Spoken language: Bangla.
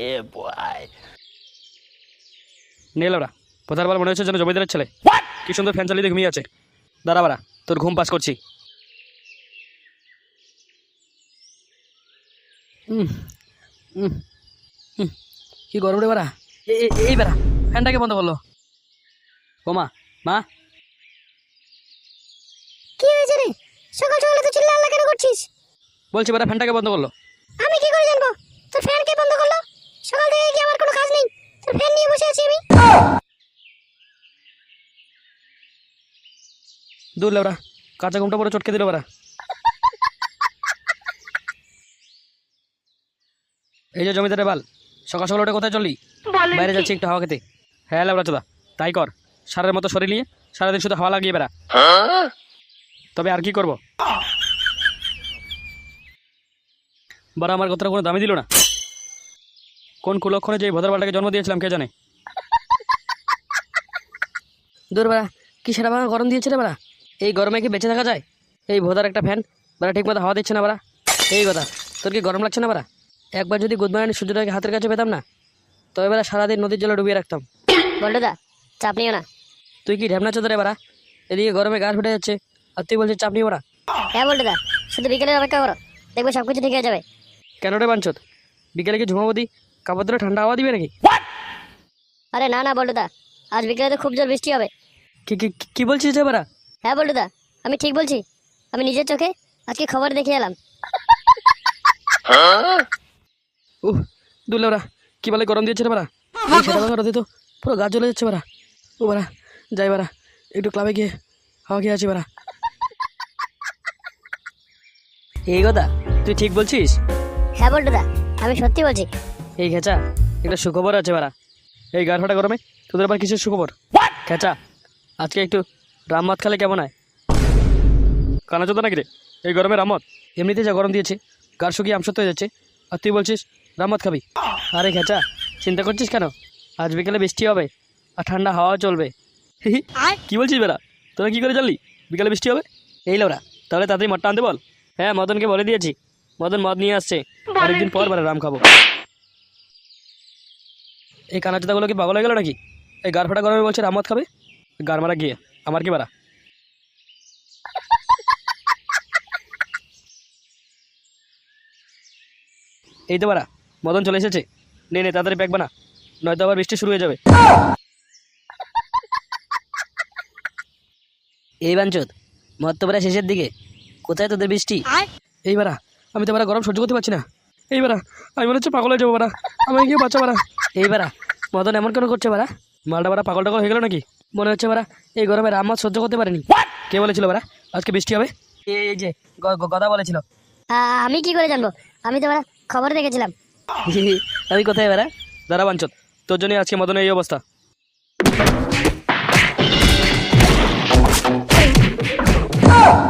Yeah, boy. নিয়ে ওরা প্রধান বার মনে হচ্ছে যেন জমিদারের ছেলে। কি সুন্দর ফ্যান চালিয়ে ঘুমিয়ে আছে। দাঁড়া বাড়া তোর ঘুম পাস করছি। কি গরম রে বাড়া। এ- এ- এই বেড়া ফ্যানটাকে বন্ধ করল। ও মা মা। কি হয়েছে রে? সকাল সকালে তো চিল্লা আল্লাহ কেন করছিস? বলছি বেড়া ফ্যানটাকে বন্ধ করল আমি কি করে জানব তোর ফ্যান কে বন্ধ করল সকাল থেকে কি আমার কোনো কাজ তোর ফ্যান নিয়ে বসে আছি আমি। দূর লেবরা কাঁচা ঘুমটা পরে চটকে দিল বেড়া। এই যে জমিদারের বাল সকাল সকাল ওটা কোথায় চললি? বাইরে যাচ্ছি একটু হাওয়া খেতে। হ্যাঁ লেবরা চোদা তাই কর সারের মতো শরীর নিয়ে সারাদিন শুধু হাওয়া লাগিয়ে বেড়া। তবে আর কি করব? বারা আমার কথাটা কোনো দামি দিল না। কোন কুলক্ষণে যে ভদ্রবালটাকে জন্ম দিয়েছিলাম কে জানে? দূর বেড়া কি সেটা বাবা গরম দিয়েছে রে বেড়া এই গরমে কি বেঁচে থাকা যায়? এই ভোদার একটা ফ্যান বেড়া ঠিক মতো হাওয়া দিচ্ছে না বেড়া এই কথা তোর কি গরম লাগছে না বেড়া একবার যদি গুদমারানি সূর্যটাকে হাতের কাছে পেতাম না তবে বেড়া সারাদিন নদীর জলে ডুবিয়ে রাখতাম। বল্টুদা চাপ নিও না। তুই কি ঢ্যাবনা চোদরে বেড়া এদিকে গরমে গা ফুটে যাচ্ছে আর তুই বলছিস চাপ নিও বেড়া হ্যাঁ বল্টুদা শুধু বিকেলে অপেক্ষা করো দেখবে সব কিছু ঠিক হয়ে যাবে। কেন রে বাঞ্চত বিকেলে কি ঝুমাবো দি? কাপড় ধরে ঠান্ডা হাওয়া দিবে নাকি? আরে না না বল্টুদা আজ বিকেলে তো খুব জোর বৃষ্টি হবে। কি কি কি- বলছিস রে বেড়া? হ্যাঁ বল্টুদা আমি ঠিক বলছি। আমি নিজের চোখে আজকে খবর দেখে এলাম। উহ দুলে ওরা কি বলে গরম দিয়েছে রে ভাঙা রোদে তো পুরো গা জ্বলে যাচ্ছে বেড়া। ও বেড়া যাই বেড়া একটু ক্লাবে গিয়ে হাওয়া খেয়ে আছি বেড়া। এই কথা তুই ঠিক বলছিস? হ্যাঁ বল্টুদা আমি সত্যি বলছি। এই খেচা একটা সুখবর আছে বেড়া। এই গাড় ফাটা গরমে তোদের আবার কিসের সুখবর? খেচা আজকে একটু রামমাত খালে কেমন হয়? কানা চোদা নাকি রে? এই গরমে রামত এমনিতে যা গরম দিয়েছে গার শুকিয়ে আমসত্ব হয়ে যাচ্ছে। আর তুই বলছিস রামত খাবি? আরে খেচা চিন্তা করছিস কেন? আজ বিকেলে বৃষ্টি হবে আর ঠান্ডা হাওয়া চলবে। কি বলছিস বেড়া? তোরা কি করে জানলি? বিকেলে বৃষ্টি হবে? এই লোরা তাহলে তাড়াতাড়ি মদটা আনতে বল। হ্যাঁ মদনকে বলে দিয়েছি। মদন মদ নিয়ে আসছে। অনেকদিন পর মানে রাম খাব। এই কানা কানাচোদাগুলো কি পাগল হয়ে গেল নাকি? এই গার ফাটা গরমে বলছে রামত খাবে? গার মারা গিয়ে আমার কি বাড়া এই তো বাড়া মদন চলে এসেছে। নে নে তাড়াতাড়ি প্যাক বানা। নয়তো আবার বৃষ্টি শুরু হয়ে যাবে। এই বাঞ্চত মদ তো শেষের দিকে কোথায় তোদের বৃষ্টি? এই বাড়া আমি তো বাড়া গরম সহ্য করতে পারছি না। এই বারা আমি মনে হচ্ছে পাগল হয়ে যাব বারা আমি গিয়ে বাচ্চা বারা এই বারা মদন এমন কেন করছে বেড়া? মালটা বেড়া পাগল টাগল হয়ে গেল নাকি? মনে হচ্ছে বেড়া এই গরমে রাম সহ্য করতে পারেনি। কে বলেছিল বারা আজকে বৃষ্টি হবে? এই যে গদা বলেছিল। আমি কি করে জানব? আমি তো বারা খবর দেখেছিলাম। আমি কোথায় বেড়া? দাঁড়া বাঞ্চত তোর জন্য আজকে মদন এই অবস্থা। Oh!